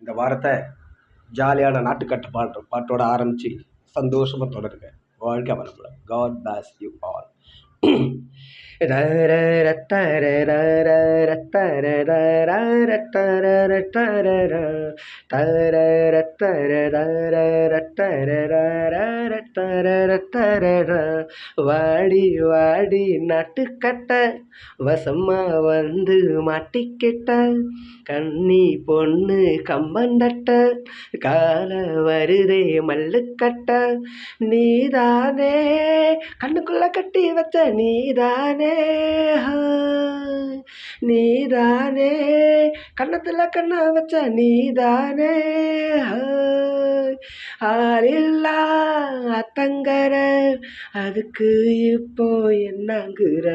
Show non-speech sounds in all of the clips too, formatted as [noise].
இந்த வாரத்தை ஜாலியான நாட்டுக்கட்டு பாட்டு பாட்டோட ஆரம்பித்து சந்தோஷமாக தொடருங்க. வாழ்க்கை வளமுடன். காட் பேஸ் யூ ஆல் [clears throat] வாடி வாடி நட்டுக்கட்ட. வசமா வந்து மாட்டிக்கிட்ட. கண்ணி பொண்ணு கம்பந்தட்ட கால வருதே மல்லுக்கட்ட நீதானே கண்ணுக்குள்ள கட்டி வச்ச நீதானே நீதானே கண்ணத்தில் கண்ணா வச்ச நீதானே ஆறில்லா அத்தங்கர அதுக்கு இப்போ என்னங்குற.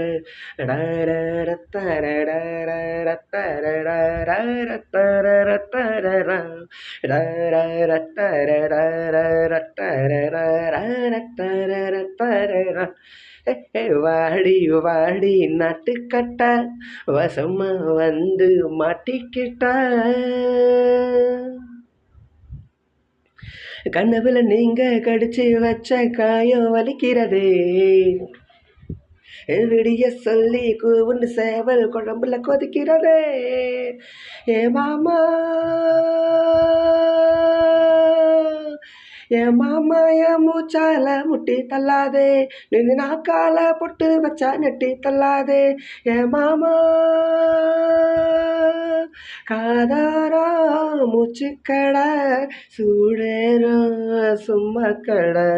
வாடி வாடி நட்டுக்கட்ட. வசமா வந்து மாட்டிக்கிட்ட. கனவுல நீங்க கடிச்சு வச்ச காயம் வலிக்கிறதே. விடிய சொல்லி கூவுன்னு சேவல் குழம்புல கொதிக்கிறதே. ஏ மாமா. என் மாமா என் மூச்சால முட்டி தள்ளாதே. நின்று நாக்கால பொட்டு வச்சா நெட்டி தள்ளாதே. என் மாமா காதாரா மூச்சுக்கடை சூடேரோ சும்மா கடை.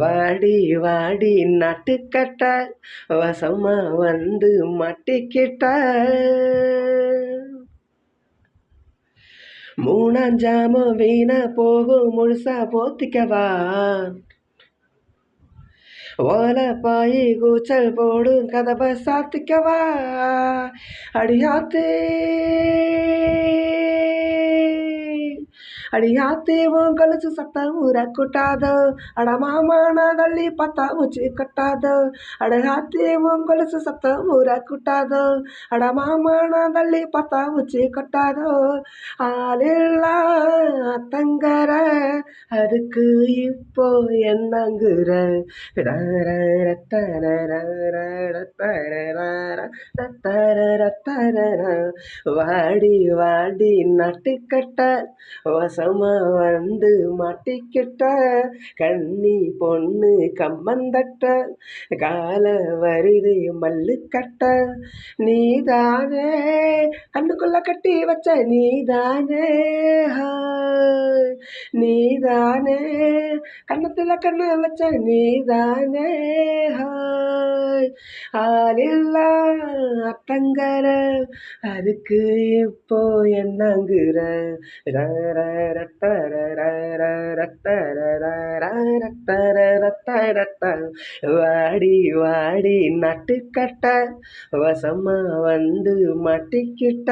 வாடி வாடி நட்டுக்கட்ட. வசமா வந்து மாட்டிக்கிட்ட. மூணாஞ்சாமம் வீணா போகும் முழுசா போத்திக்கவா ஓலை பாயி கூச்சல் போடும் கதவை சாத்திக்கவா அடியாத்தே அடியாத்தே உன் கொலுசு சத்தம் ஊற கொட்டாதோ அட மாமா நான் தள்ளி பார்த்தா மூச்சு கொட்டாதோ. அடகாத்தே உன் கொலுசு சத்தம் ஊற கொட்டாதோ அட மாமா நான் தள்ளி பார்த்தா மூச்சு கொட்டாதோ. ஆளில்லா தங்கற அதுக்கு இப்போ என்னங்குற? வாடி வாடி நட்டுக்கட்ட வசமா வந்து மாட்டிக்கிட்ட. கண்ணி பொண்ணு கம்மந்தட்ட கால வருது மல்லுக்கட்ட நீதானே கண்ணுக்குள்ள கட்டி வச்ச நீதானே ஹாய். நீதானே. கண்ணத்துல கண்ணு வச்ச நீதானே. ஹாய். ஆளில்லா அத்தங்கர. அதுக்கு இப்போ என்னங்குற? வாடி வாடி நட்டுக்கட்ட. வசமா வந்து மாட்டிக்கிட்ட.